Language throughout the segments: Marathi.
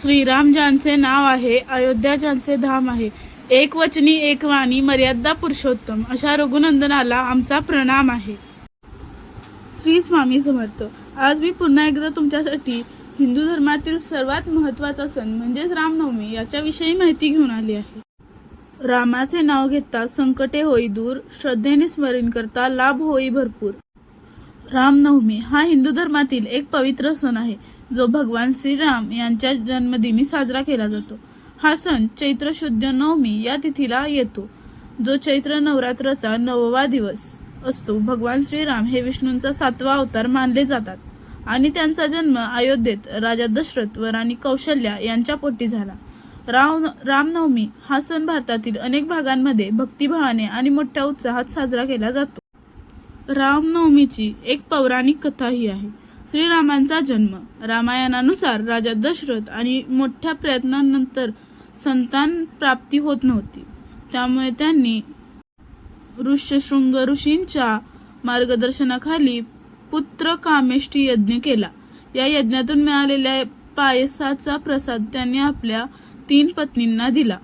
श्रीराम ज्यांचे नाव आहे अयोध्या ज्यांचे धाम आहे एक वचनी एक वाणी मर्यादा पुरुषोत्तम अशा रघुनंदनाला आमचा प्रणाम आहे. श्री स्वामी समर्थ आज मी पुन्हा एकदा तुमच्यासाठी हिंदू धर्मातील सर्वात महत्त्वाचा सण म्हणजेच रामनवमी याच्याविषयी माहिती घेऊन आली आहे. रामाचे नाव घेता संकटे होई दूर श्रद्धेने स्मरण करता लाभ होई भरपूर. रामनवमी हा हिंदू धर्मातील एक पवित्र सण आहे. जो भगवान श्रीराम यांच्या जन्मदिनी साजरा केला जातो. हा सण चैत्र शुद्ध नवमी या तिथीला येतो. जो चैत्र नवरात्राचा नववा दिवस असतो भगवान श्रीराम हे विष्णूंचा सातवा अवतार मानले जातात आणि त्यांचा जन्म अयोध्येत राजा दशरथ व राणी कौशल्या यांच्या पोटी झाला. राम रामनवमी हा सण भारतातील अनेक भागांमध्ये भक्तिभावाने आणि मोठ्या उत्साहात साजरा केला जातो. रामनवमीची एक पौराणिक कथाही आहे. श्रीरामांचा जन्म. रामायणानुसार राजा दशरथ आणि मोठ्या प्रयत्नांनंतर संतान प्राप्ती होत नव्हती. त्यामुळे त्यांनी ऋष्यशृंग ऋषींच्या मार्गदर्शनाखाली पुत्र कामेष्टी यज्ञ केला. या यज्ञातून मिळालेल्या पायसाचा प्रसाद त्यांनी आपल्या तीन पत्नींना दिला.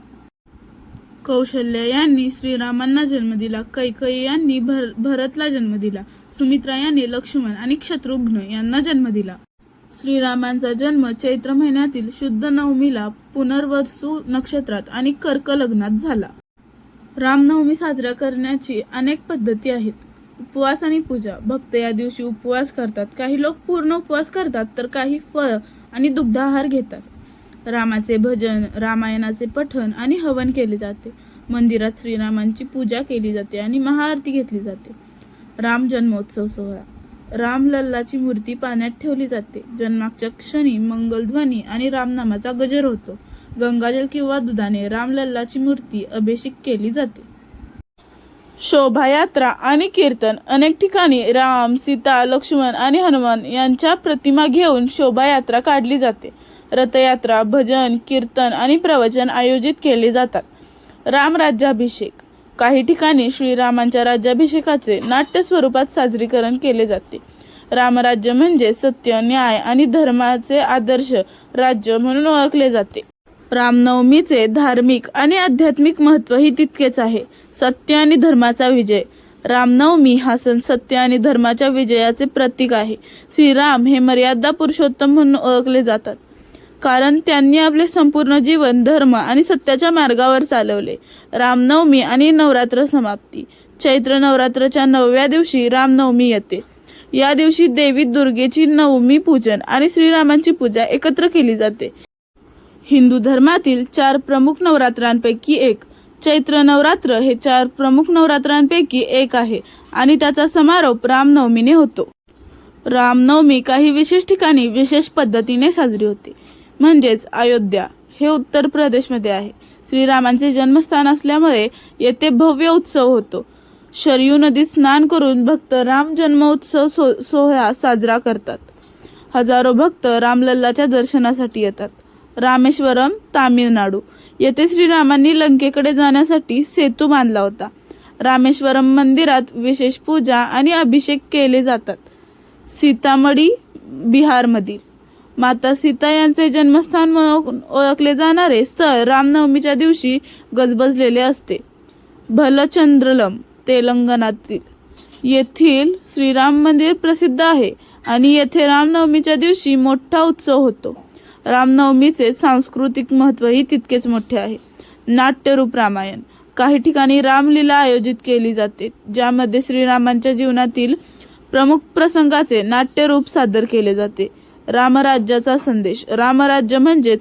कौशल्य यांनी श्रीरामांना जन्म दिला कैकई यांनी भर भरतला जन्म दिला सुमित्रा यांनी लक्ष्मण आणि शत्रुघ्न यांना जन्म दिला. श्रीरामांचा जन्म चैत्र महिन्यातील शुद्ध नवमीला पुनर्वसू नक्षत्रात आणि कर्क लग्नात झाला. रामनवमी साजरा करण्याची अनेक पद्धती आहेत. उपवास आणि पूजा. भक्त या दिवशी उपवास करतात. काही लोक पूर्ण उपवास करतात तर काही फळ आणि दुग्धाहार घेतात. रामाचे भजन रामायणाचे पठण आणि हवन केले जाते. मंदिरात श्रीरामांची पूजा केली जाते आणि महाआरती घेतली जाते. राम जन्मोत्सव सोहळा. रामलल्लाची मूर्ती पाण्यात ठेवली जाते. जन्माच्या क्षणी मंगलध्वनी आणि रामनामाचा गजर होतो. गंगाजल किंवा दुधाने रामलल्लाची मूर्ती अभिषेक केली जाते. शोभायात्रा आणि कीर्तन. अनेक ठिकाणी राम सीता लक्ष्मण आणि हनुमान यांच्या प्रतिमा घेऊन शोभायात्रा काढली जाते. रथयात्रा भजन कीर्तन आणि प्रवचन आयोजित केले जातात. राम राज्याभिषेक. काही ठिकाणी श्रीरामांच्या राज्याभिषेकाचे नाट्य स्वरूपात साजरीकरण केले जाते. रामराज्य म्हणजे सत्य न्याय आणि धर्माचे आदर्श राज्य म्हणून ओळखले जाते. रामनवमीचे धार्मिक आणि आध्यात्मिक महत्त्वही तितकेच आहे. सत्य आणि धर्माचा विजय. रामनवमी हा सण सत्य आणि धर्माच्या विजयाचे प्रतीक आहे. श्रीराम हे मर्यादा पुरुषोत्तम म्हणून ओळखले जातात. कारण त्यांनी आपले संपूर्ण जीवन धर्म आणि सत्याच्या मार्गावर चालवले. रामनवमी आणि नवरात्र समाप्ती. चैत्र नवरात्रच्या नवव्या दिवशी रामनवमी येते. या दिवशी देवी दुर्गेची नवमी पूजन आणि श्रीरामांची पूजा एकत्र केली जाते. हिंदू धर्मातील चार प्रमुख नवरात्रांपैकी एक. चैत्र नवरात्र हे चार प्रमुख नवरात्रांपैकी एक आहे आणि त्याचा समारोप रामनवमीने होतो. रामनवमी काही विशेष ठिकाणी विशेष पद्धतीने साजरी होते. म्हणजेच अयोध्या हे उत्तर प्रदेशमध्ये आहे. श्रीरामांचे जन्मस्थान असल्यामुळे येथे भव्य उत्सव होतो. शरयू नदीत स्नान करून भक्त राम जन्मोत्सव सो सोहळा साजरा करतात. हजारो भक्त रामलल्लाच्या दर्शनासाठी येतात. रामेश्वरम तामिळनाडू. येथे श्रीरामांनी लंकेकडे जाण्यासाठी सेतू बांधला होता. रामेश्वरम मंदिरात विशेष पूजा आणि अभिषेक केले जातात. सीतामढी बिहारमधील माता सीता यांचे जन्मस्थान म्हणून ओळखले जाणारे स्थळ रामनवमीच्या दिवशी गजबजलेले असते. भलचंद्रलम तेलंगणातील. येथील श्रीराम मंदिर प्रसिद्ध आहे आणि येथे रामनवमीच्या दिवशी मोठा उत्सव होतो. रामनवमीचे सांस्कृतिक महत्त्वही तितकेच मोठे आहे. नाट्यरूप रामायण. काही ठिकाणी रामलीला आयोजित केली जाते ज्यामध्ये श्रीरामांच्या जीवनातील प्रमुख प्रसंगाचे नाट्यरूप सादर केले जाते. रामराज्याचा संदेश. रामराज्य म्हणजेच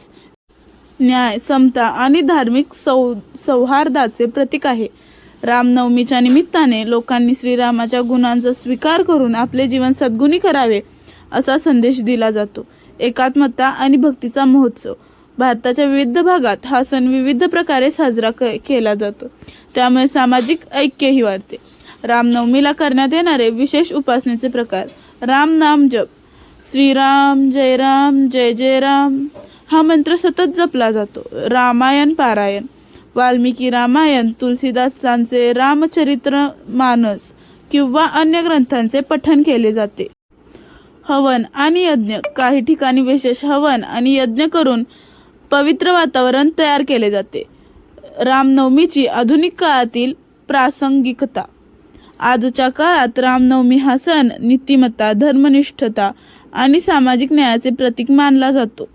न्याय समता आणि धार्मिक सौ सौहार्दाचे प्रतीक आहे. रामनवमीच्या निमित्ताने लोकांनी श्रीरामाच्या गुणांचा स्वीकार करून आपले जीवन सद्गुणी करावे असा संदेश दिला जातो. एकात्मता आणि भक्तीचा महोत्सव. भारताच्या विविध भागात हा सण विविध प्रकारे साजरा केला जातो. त्यामुळे सामाजिक ऐक्यही वाढते. रामनवमीला करण्यात येणारे विशेष उपासनेचे प्रकार राम नाम जप श्रीराम जय राम जय जय राम हा मंत्र सतत जपला जातो. रामायण पारायण. वाल्मिकी रामायण तुलसीदासांचे रामचरित्र मानस किंवा अन्य ग्रंथांचे पठन केले जाते. हवन आणि यज्ञ. काही ठिकाणी विशेष हवन आणि यज्ञ करून पवित्र वातावरण तयार केले जाते. रामनवमीची आधुनिक काळातील प्रासंगिकता. आजच्या काळात रामनवमी हा सण नीतिमत्ता धर्मनिष्ठता आणि सामाजिक न्यायाचे प्रतीक मानला जातो.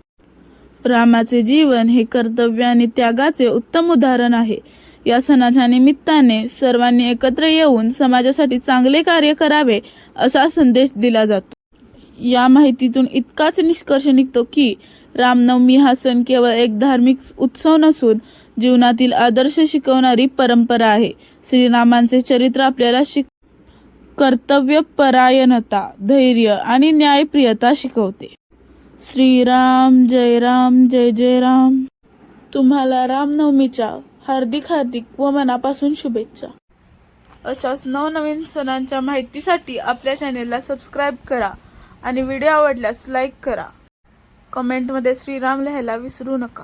रामाचे जीवन हे कर्तव्य आणि त्यागाचे उत्तम उदाहरण आहे. या सणाच्या निमित्ताने सर्वांनी एकत्र येऊन समाजासाठी चांगले कार्य करावे असा संदेश दिला जातो. या माहितीतून इतकाच निष्कर्ष निघतो की रामनवमी हा सण केवळ एक धार्मिक उत्सव नसून जीवनातील आदर्श शिकवणारी परंपरा आहे. श्रीरामांचे चरित्र आपल्याला शिक कर्तव्यपरायणता धैर्य आणि न्यायप्रियता शिकवते. श्रीराम जय राम जय जय राम. तुम्हाला रामनवमीच्या हार्दिक हार्दिक व मनापासून शुभेच्छा. अशाच नवनवीन सणांच्या माहितीसाठी आपल्या चॅनेलला सबस्क्राईब करा आणि व्हिडिओ आवडल्यास लाईक करा. कमेंटमध्ये श्रीराम लिहायला विसरू नका.